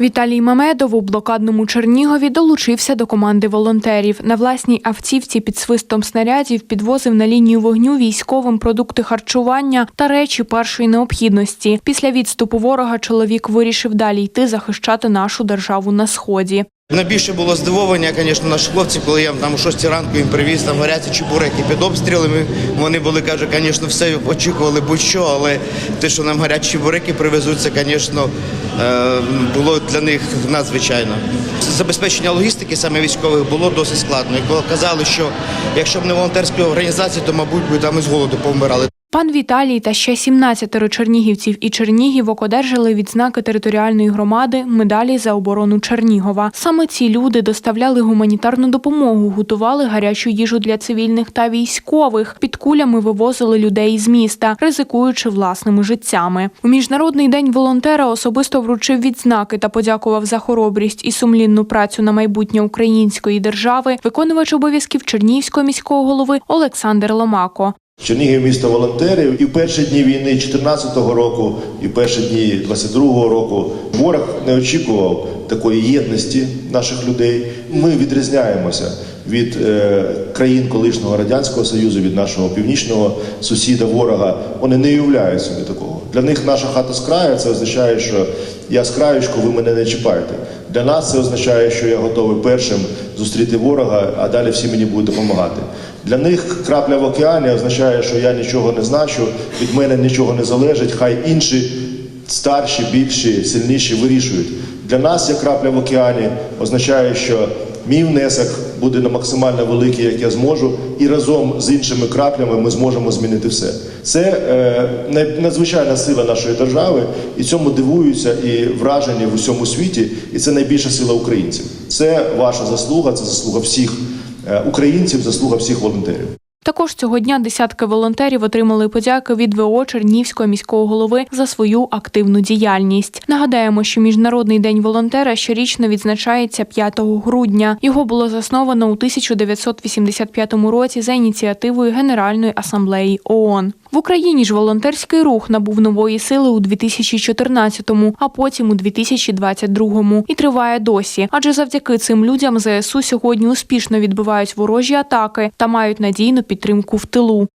Віталій Мамедов у блокадному Чернігові долучився до команди волонтерів. На власній автівці під свистом снарядів підвозив на лінію вогню військовим продукти харчування та речі першої необхідності. Після відступу ворога чоловік вирішив далі йти захищати нашу державу на сході. Найбільше було здивування, звісно, наші хлопці, коли я там о 6 ранку їм привіз там гарячі чебуреки під обстрілами. Вони були, каже, звісно, все очікували будь-що, але те, що нам гарячі чебуреки привезуть, це, звісно, е, було для них надзвичайно. Забезпечення логістики саме військових було досить складно. Коли казали, що якщо б не волонтерські організації, то, мабуть, би там із голоду помирали. Пан Віталій та ще 17 чернігівців і чернігівок одержали відзнаки територіальної громади медалі за оборону Чернігова. Саме ці люди доставляли гуманітарну допомогу, готували гарячу їжу для цивільних та військових. Під кулями вивозили людей з міста, ризикуючи власними життями. У міжнародний день волонтера особисто вручив відзнаки та подякував за хоробрість і сумлінну працю на майбутнє української держави. Виконувач обов'язків Чернігівського міського голови Олександр Ломако. Чернігів місто волонтерів і в перші дні війни 2014 року, і в перші дні 22 року ворог не очікував такої єдності наших людей. Ми відрізняємося від е, країн колишнього радянського союзу, від нашого північного сусіда, ворога. Вони не уявляють собі такого. Для них наша хата з краю це означає, що я з ви мене не чіпаєте. Для нас це означає, що я готовий першим зустріти ворога, а далі всі мені будуть допомагати. Для них крапля в океані означає, що я нічого не значу, від мене нічого не залежить, хай інші старші, більші, сильніші вирішують. Для нас, як крапля в океані, означає, що мій внесок буде на максимально великий, як я зможу, і разом з іншими краплями ми зможемо змінити все. Це е, надзвичайна сила нашої держави, і цьому дивуються і вражені в усьому світі, і це найбільша сила українців. Це ваша заслуга, це заслуга всіх е, українців, заслуга всіх волонтерів. Також цього дня десятки волонтерів отримали подяки від ВО Чернівського міського голови за свою активну діяльність. Нагадаємо, що міжнародний день волонтера щорічно відзначається 5 грудня. Його було засновано у 1985 році за ініціативою Генеральної асамблеї ООН. В Україні ж волонтерський рух набув нової сили у 2014-му, а потім у 2022-му і триває досі. Адже завдяки цим людям ЗСУ сьогодні успішно відбивають ворожі атаки та мають надійну підтримку в тилу.